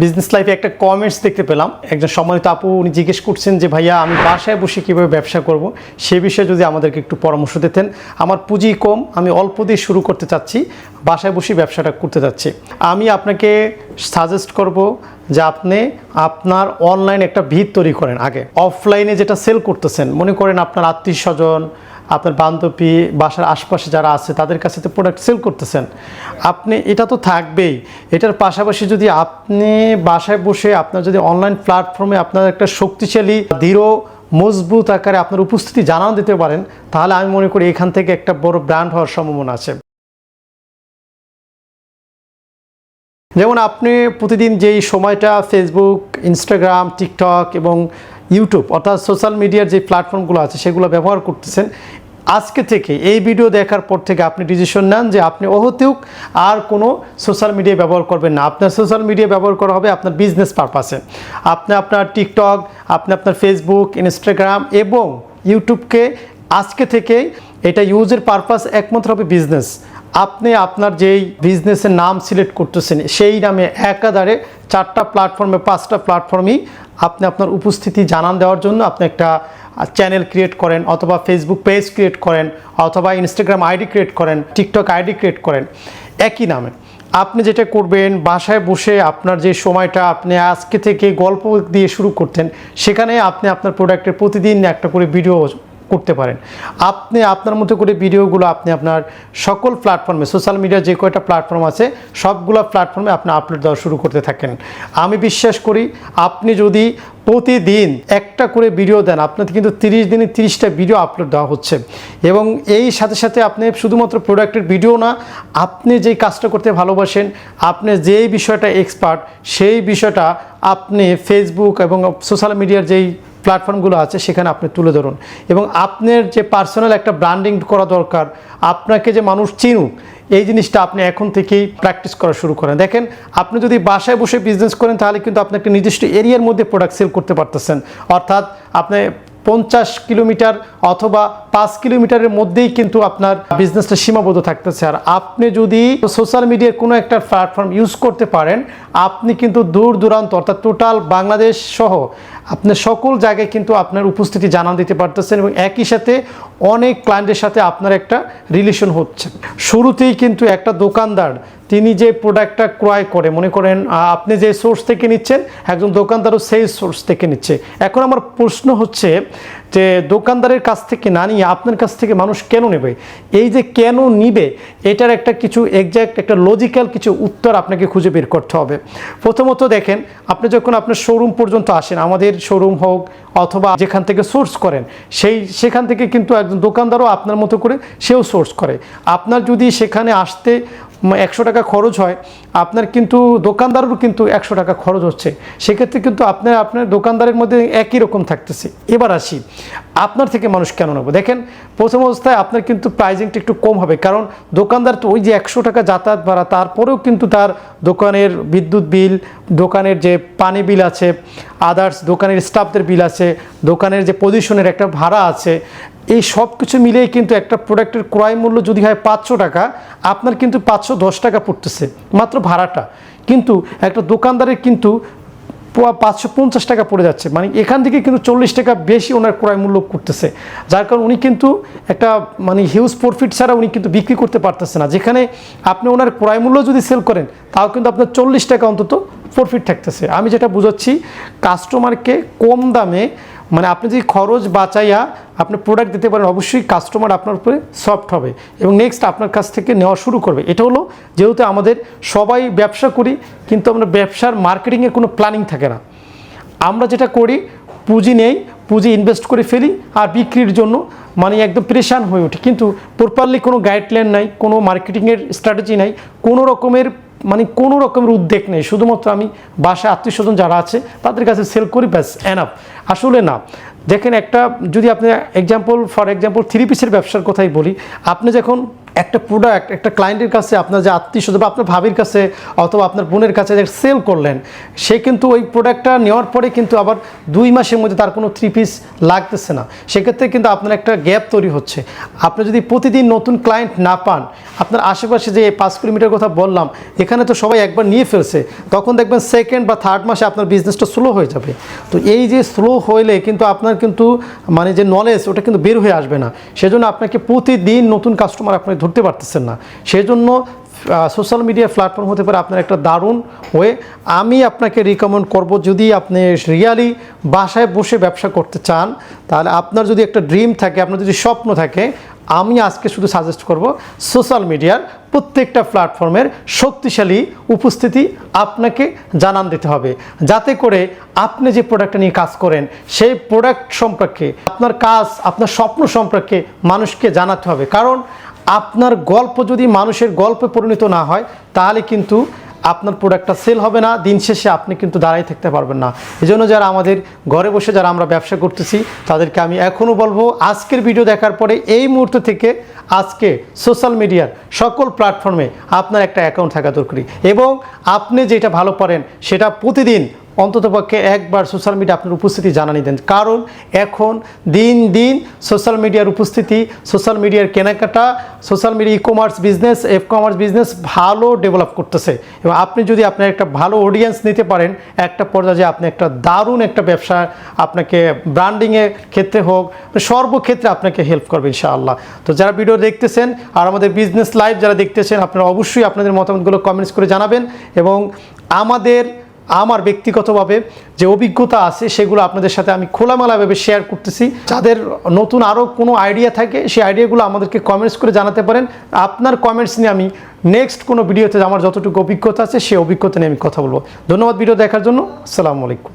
Business লাইফে একটা comments দেখতে পেলাম। একজন সম্মানিত আপু, উনি জিজ্ঞেস করছেন যে, ভাইয়া, আমি বাসায় বসে কীভাবে ব্যবসা করব? সে বিষয়ে যদি আমাদেরকে একটু পরামর্শ দিতেন। আমার পুঁজি কম, আমি অল্প দিয়ে শুরু করতে চাচ্ছি, বাসায় বসে ব্যবসাটা করতে চাচ্ছি। আমি আপনাকে সাজেস্ট করব যে আপনি আপনার অনলাইন একটা ভিত তৈরি করেন আগে। অফলাইনে যেটা সেল করতেছেন, মনে করেন আপনার আত্মীয় স্বজন, আপনার বান্ধবী, বাসার আশপাশে যারা আছে, তাদের কাছে তো প্রোডাক্ট সেল করতেছেন। আপনি, এটা তো থাকবেই। এটার পাশাপাশি যদি আপনি বাসায় বসে আপনার যদি অনলাইন প্ল্যাটফর্মে আপনার একটা শক্তিশালী, দৃঢ়, মজবুত আকারে আপনার উপস্থিতি জানানো দিতে পারেন, তাহলে আমি মনে করি এখান থেকে একটা বড় ব্র্যান্ড হওয়ার সম্ভাবনা আছে। যেমন আপনি প্রতিদিন যেই সময়টা ফেসবুক ইনস্টাগ্রাম টিকটক এবং ইউটিউব অর্থাৎ সোশ্যাল মিডিয়ার যে প্ল্যাটফর্মগুলো আছে, সেগুলো ব্যবহার করতেছেন, আজকে থেকে এই ভিডিও দেখার পর থেকে আপনি ডিসিশন নেন যে আপনি অহতিউক আর কোনো সোশ্যাল মিডিয়া ব্যবহার করবেন না। আপনার সোশ্যাল মিডিয়া ব্যবহার করা হবে আপনার বিজনেস পারপাসে আপনি আপনার টিকটক আপনি আপনার ফেসবুক ইনস্টাগ্রাম এবং ইউটিউবকে আজকে থেকে এটা ইউজের পারপাস একমাত্র হবে বিজনেস আপনি আপনার যেই বিজনেসের নাম সিলেক্ট করতেছেন, সেই নামে একাধারে চারটা প্ল্যাটফর্মে পাঁচটা প্ল্যাটফর্মেই আপনি আপনার উপস্থিতি জানান দেওয়ার জন্য আপনি একটা চ্যানেল ক্রিয়েট করেন অথবা ফেসবুক পেজ ক্রিয়েট করেন অথবা ইনস্টাগ্রাম আইডি ক্রিয়েট করেন টিকটক আইডি ক্রিয়েট করেন, একই নামে। আপনি যেটা করবেন, বাসায় বসে আপনার যে সময়টা আপনি আজকে থেকে গল্প দিয়ে শুরু করতেন, সেখানে আপনি আপনার প্রোডাক্টের প্রতিদিন একটা করে ভিডিও করতে পারেন। আপনি, আপনার মতো করে ভিডিওগুলো আপনি আপনার সকল প্ল্যাটফর্মে সোশ্যাল মিডিয়া যে কয়টা প্ল্যাটফর্ম আছে, সবগুলো প্ল্যাটফর্মে আপনি আপলোড দেওয়া শুরু করতে থাকেন। আমি বিশ্বাস করি, আপনি যদি প্রতিদিন একটা করে ভিডিও দেন আপনাদের কিন্তু তিরিশ দিনে তিরিশটা ভিডিও আপলোড দেওয়া হচ্ছে। এবং এই সাথে সাথে আপনি শুধুমাত্র প্রোডাক্টের ভিডিও না, আপনি যেই কাজটা করতে ভালোবাসেন, আপনি যেই বিষয়টা এক্সপার্ট সেই বিষয়টা আপনি ফেসবুক এবং সোশ্যাল মিডিয়ার যেই প্ল্যাটফর্মগুলো আছে, সেখানে আপনি তুলে ধরুন। এবং আপনার যে পার্সোনাল একটা ব্র্যান্ডিং করা দরকার, আপনাকে যে মানুষ চিনুক, এই জিনিসটা আপনি এখন থেকেই প্র্যাকটিস করা শুরু করেন। দেখেন, আপনি যদি বাসায় বসে বিজনেস করেন, তাহলে কিন্তু আপনি একটা নির্দিষ্ট এরিয়ার মধ্যে প্রোডাক্ট সেল করতে পারতেছেন। অর্থাৎ আপনি পঞ্চাশ কিলোমিটার অথবা পাঁচ কিলোমিটারের মধ্যেই কিন্তু আপনার বিজনেসটা সীমাবদ্ধ থাকতেছে। আর আপনি যদি সোশ্যাল মিডিয়ার কোনো একটা প্ল্যাটফর্ম ইউজ করতে পারেন, আপনি কিন্তু দূর দূরান্ত, অর্থাৎ টোটাল বাংলাদেশ সহ আপনার সকল জায়গায় কিন্তু আপনার উপস্থিতি জানান দিতে পারতেছেন এবং একই সাথে অনেক ক্লায়েন্টের সাথে আপনার একটা রিলেশন হচ্ছে। শুরুতেই কিন্তু একটা দোকানদার, তিনি যে প্রোডাক্টটা ক্রয় করে, মনে করেন আপনি যে সোর্স থেকে নিচ্ছেন, একজন দোকানদারও সেই সোর্স থেকে নিচ্ছে। এখন আমার প্রশ্ন হচ্ছে যে দোকানদারের কাছ থেকে না নিয়ে আপনার কাছ থেকে মানুষ কেন নেবে? এই যে কেন নিবে, এটার একটা কিছু এক্স্যাক্ট একটা লজিক্যাল কিছু উত্তর আপনাকে খুঁজে বের করতে হবে। প্রথমত দেখেন, আপনি যখন আপনার শোরুম পর্যন্ত আসেন, আমাদের শোরুম হোক অথবা যেখান থেকে সোর্স করেন, সেই, সেখান থেকে কিন্তু একজন দোকানদারও আপনার মতো করে সেও সোর্স করে। আপনার যদি সেখানে আসতে একশো টাকা খরচ হয়, আপনার কিন্তু দোকানদারও কিন্তু একশো টাকা খরচ হচ্ছে। সেক্ষেত্রে কিন্তু আপনার আপনার দোকানদারের মধ্যে একই রকম থাকতেছে। এবার আসি, আপনার থেকে মানুষ কেন নেব? দেখেন, প্রথম অবস্থায় আপনার কিন্তু প্রাইজিংটা একটু কম হবে, কারণ দোকানদার তো ওই যে একশো টাকা যাতায়াত ভাড়া, তারপরেও কিন্তু তার দোকানের বিদ্যুৎ বিল দোকানের যে পানি বিল আছে আদার্স দোকানের স্টাফদের বিল আছে, দোকানের যে পজিশনের একটা ভাড়া আছে, এই সব কিছু মিলিয়ে কিন্তু একটা প্রোডাক্টের ক্রয় মূল্য যদি হয় পাঁচশো টাকা, আপনার কিন্তু পাঁচশো দশ টাকা পড়তেছে, মাত্র ভাড়াটা। কিন্তু একটা দোকানদারের কিন্তু পাঁচশো পঞ্চাশ টাকা পড়ে যাচ্ছে মানে এখান থেকে কিন্তু চল্লিশ টাকা বেশি ওনার ক্রয় মূল্য করতেছে। যার কারণে উনি কিন্তু একটা মানে হিউজ প্রফিট ছাড়া উনি কিন্তু বিক্রি করতে পারতেছে না। যেখানে আপনি ওনার ক্রয় মূল্য যদি সেল করেন, তাও কিন্তু আপনার চল্লিশ টাকা অন্তত প্রফিট থাকতেছে। আমি যেটা বুঝাচ্ছি কাস্টমারকে কম দামে মানে আপনি যদি খরচ বাঁচাইয়া আপনি প্রোডাক্ট দিতে পারেন, অবশ্যই কাস্টমার আপনার উপরে সফট হবে এবং নেক্সট আপনার কাছ থেকে নেওয়া শুরু করবে। এটা হলো, যেহেতু আমাদের সবাই ব্যবসা করি, কিন্তু আমরা ব্যবসার মার্কেটিংয়ের কোনো প্ল্যানিং থাকে না। আমরা যেটা করি, পুঁজি নেই, পুঁজি ইনভেস্ট করে ফেলি আর বিক্রির জন্য মানে একদম প্রেশান হয়ে ওঠে। কিন্তু প্রপারলি কোনো গাইডলাইন নাই, কোনো মার্কেটিংয়ের স্ট্র্যাটেজি নাই, কোনো রকমের মানে কোনো রকমের উদ্বেগ নেই। শুধুমাত্র আমি বাসায় আত্মীয় স্বজন যারা আছে, তাদের কাছে সেল করি, ব্যাস অ্যানাপ আসলে না, দেখেন একটা, যদি আপনি এক্সাম্পল ফর এক্সাম্পল থ্রি পিসের ব্যবসার কথাই বলি, আপনি যখন একটা প্রোডাক্ট একটা ক্লায়েন্টের কাছে আপনার যে আত্মীয় বা আপনার ভাবির কাছে অথবা আপনার বোনের কাছে যে সেল করলেন, সে কিন্তু ওই প্রোডাক্টটা নেওয়ার পরে কিন্তু আবার দুই মাসের মধ্যে তার কোনো থ্রি পিস লাগতেছে না। সেক্ষেত্রে কিন্তু আপনার একটা গ্যাপ তৈরি হচ্ছে। আপনি যদি প্রতিদিন নতুন ক্লায়েন্ট না পান, আপনার আশেপাশে যে পাঁচ কিলোমিটার কথা বললাম, এখানে তো সবাই একবার নিয়ে ফেলছে, তখন দেখবেন সেকেন্ড বা থার্ড মাসে আপনার বিজনেসটা স্লো হয়ে যাবে। তো এই যে স্লো হইলে কিন্তু আপনার কিন্তু মানে যে নলেজ ওটা কিন্তু বের হয়ে আসবে না। সেজন্য আপনাকে প্রতিদিন নতুন কাস্টমার আপনি ধরতে পারতেছেন না। সেজন্য সোশ্যাল মিডিয়া প্ল্যাটফর্ম হতে পারে আপনার একটা দারুণ ওয়ে আমি আপনাকে রিকমেন্ড করব যদি আপনি রিয়ালি বাসায় বসে ব্যবসা করতে চান, তাহলে আপনার যদি একটা ড্রিম থাকে, আপনার যদি স্বপ্ন থাকে, আমি আজকে শুধু সাজেস্ট করব সোশ্যাল মিডিয়ার প্রত্যেকটা প্ল্যাটফর্মের শক্তিশালী উপস্থিতি আপনাকে জানান দিতে হবে। যাতে করে আপনি যে প্রোডাক্টটা নিয়ে কাজ করেন, সেই প্রোডাক্ট সম্পর্কে আপনার কাজ, আপনার স্বপ্ন সম্পর্কে মানুষকে জানাতে হবে। কারণ আপনার গল্প যদি মানুষের গল্পে পরিণত না হয়, তাহলে কিন্তু আপনার প্রোডাক্টটা সেল হবে না, দিন শেষে আপনি কিন্তু দাঁড়াই থাকতে পারবেন না। এই জন্য যারা আমাদের ঘরে বসে যারা আমরা ব্যবসা করতেছি, তাদেরকে আমি এখনও বলব, আজকের ভিডিও দেখার পরে এই মুহূর্ত থেকে আজকে সোশ্যাল মিডিয়ার সকল প্ল্যাটফর্মে আপনার একটা অ্যাকাউন্ট থাকা দরকারি। এবং আপনি যেটা ভালো পারেন, সেটা প্রতিদিন অন্ততপক্ষে একবার সোশ্যাল মিডিয়া আপনার উপস্থিতি জানানি দেন। কারণ এখন দিন দিন সোশ্যাল মিডিয়ার উপস্থিতি সোশ্যাল মিডিয়ার কেনাকাটা social media e commerce business F commerce business ভালো ডেভেলপ করতেছে। এবং আপনি যদি আপনার একটা ভালো অডিয়েন্স নিতে পারেন, একটা পর্যায়ে আপনি একটা দারুণ একটা ব্যবসা আপনাকে ব্র্যান্ডিংয়ের ক্ষেত্রে হোক, সর্বক্ষেত্রে আপনাকে হেল্প করবে ইনশাআল্লাহ। তো যারা ভিডিও দেখতেছেন আর আমাদের বিজনেস লাইভ যারা দেখতেছেন, আপনারা অবশ্যই আপনাদের মতামতগুলো কমেন্টস করে জানাবেন এবং আমাদের আমার ব্যক্তিগতভাবে যে অভিজ্ঞতা আছে সেগুলো আপনাদের সাথে আমি খোলামেলাভাবে শেয়ার করতেছি। যাদের নতুন আরও কোনো আইডিয়া থাকে, সেই আইডিয়াগুলো আমাদেরকে কমেন্টস করে জানাতে পারেন। আপনার কমেন্টস নিয়ে আমি নেক্সট কোনো ভিডিওতে আমার যতটুকু অভিজ্ঞতা আছে, সেই অভিজ্ঞতা নিয়ে আমি কথা বলব। ধন্যবাদ ভিডিও দেখার জন্য। আসসালামু আলাইকুম।